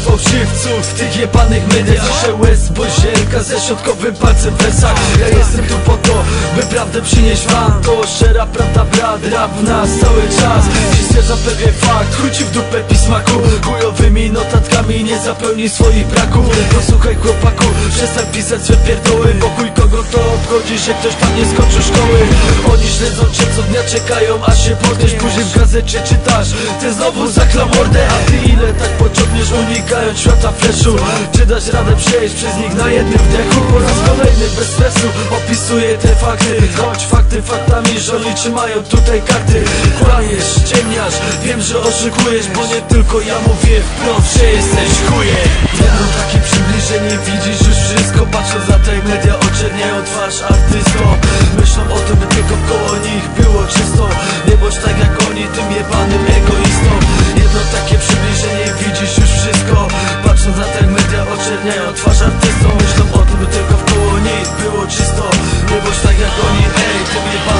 twórców w tych jebanych mediach. Dzisiaj łez bozielka ze środkowym palcem w Ja jestem tu po to, by prawdę przynieść wam. To szczera prawda brat, rap w nas cały czas. Stwierdzam pewien fakt, chuj w dupę pismaku. Chujowymi notatkami nie zapełni swoich braków Posłuchaj chłopaku, przestań pisać swe pierdoły. Bo chuj kogo to obchodzi, że ktoś tam nie skończył szkoły. Oni śledzą cię co dnia, czekają aż się podnieś Później w gazecie czytasz, ty znowu zaklał mordę. A ty ile tak pociągniesz unikając świata fleszu. Czy dasz radę przejść przez nich na jednym wdechu? Po raz kolejny bez stresu opisuję te fakty. Choć fakty faktami, że oni trzymają tutaj karty. Kłamiesz, ciemniasz, wiem, że oszukujesz Bo nie tylko ja mówię wprost, że jesteś chujem Jedno takie przybliżenie, widzisz już wszystko Patrząc na te media, oczerniają twarz artystom media, oczerniają twarz artystom Myślą o tym, by tylko koło nich było czysto. Nie bądź tak jak oni, ej, tym jebanym egoistom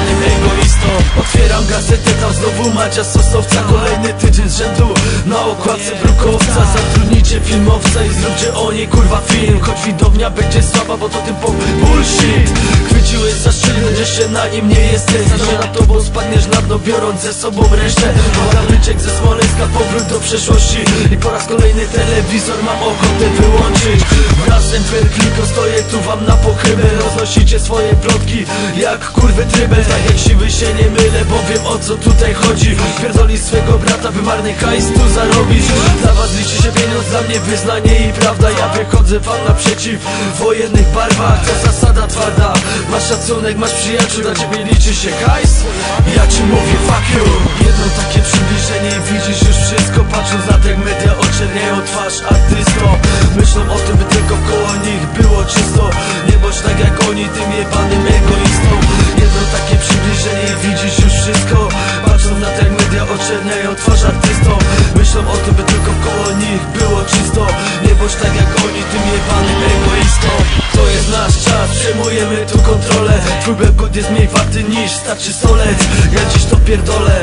Gazetę, tam znowu Macia Sosowca Kolejny tydzień z rzędu. Na okładce brukowca Zatrudnijcie filmowca i zróbcie o niej kurwa film. Choć widownia będzie słaba, bo to typowy bullshit. Chwyciłeś za szczyt, będziesz się na nim nie jesteś. Zanim na tobą spadniesz na dno, biorąc ze sobą resztę. Kamyczek ze Smoleńska, powrót do przeszłości. I po raz kolejny telewizor mam ochotę wyłączyć. Razem tylko stoję tu wam na pochybę Roznosicie swoje plotki jak kurwy trybel Tak jak siwy wiem o co tutaj chodzi. Pierdoli swego brata, by marny hajs tu zarobić. Dla was liczy się pieniądz, dla mnie wyznanie i prawda. Ja wychodzę wam naprzeciw. W wojennych barwach To zasada twarda, masz szacunek, masz przyjaciół Dla ciebie liczy się hajs, ja ci mówię fuck you. Jedno takie przybliżenie widzisz już wszystko. Patrząc na te media oczerniają twarz artystom oczerniają twarz artystom Myślą o tym, by tylko koło nich było czysto. Nie bądź tak jak oni, tym jebanym egoistą. To jest nasz czas, przejmujemy tu kontrolę. Twój bełkot jest mniej warty niż starczy solec. Ja dziś to pierdolę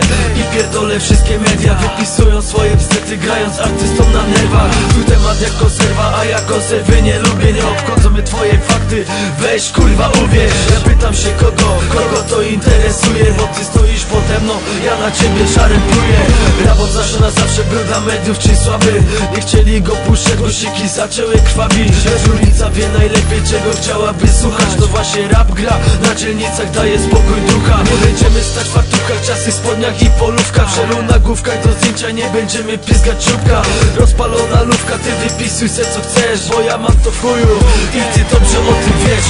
wszystkie media Wypisują swoje bzdety, grając artystom na nerwach. Twój temat jak konserwa, a ja konserwy nie lubię Nie obchodzą mnie twoje fakty, weź kurwa uwierz. Ja pytam się kogo, kogo to interesuje Bo ty stoisz pode mną, ja na ciebie żarem pluję Rabot zawsze na zawsze był dla mediów ci słaby. Nie chcieli go puszczać, głosiki zaczęły krwawić wie najlepiej czego chciałaby słuchać. To właśnie rap gra, na dzielnicach daje spokój ducha. Nie będziemy stać w fartuchach, czasy spodniach i polówkach Żelu na główkach do zdjęcia nie będziemy piskać czubka Rozpalona lówka, ty wypisuj se co chcesz Bo ja mam to w chuju. I ty dobrze o tym wiesz.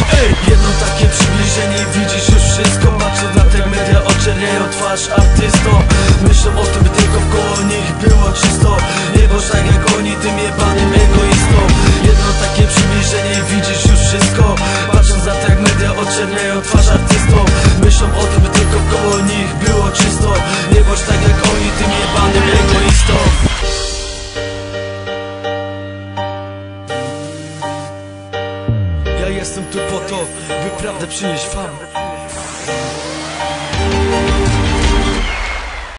Jedno takie przybliżenie widzisz już wszystko. Patrząc na te media oczerniają twarz artystom Myślą o tym, by tylko wkoło nich było czysto. Nie bądź tak jak oni, tym jebanym egoistą widzisz już wszystko. Patrząc na te media oczerniają twarz artystom Myślą o tym, by tylko wkoło nich było czysto. Nie bądź tak jak oni, tym jebanym egoistą Ja jestem tu po to, by prawdę przynieść wam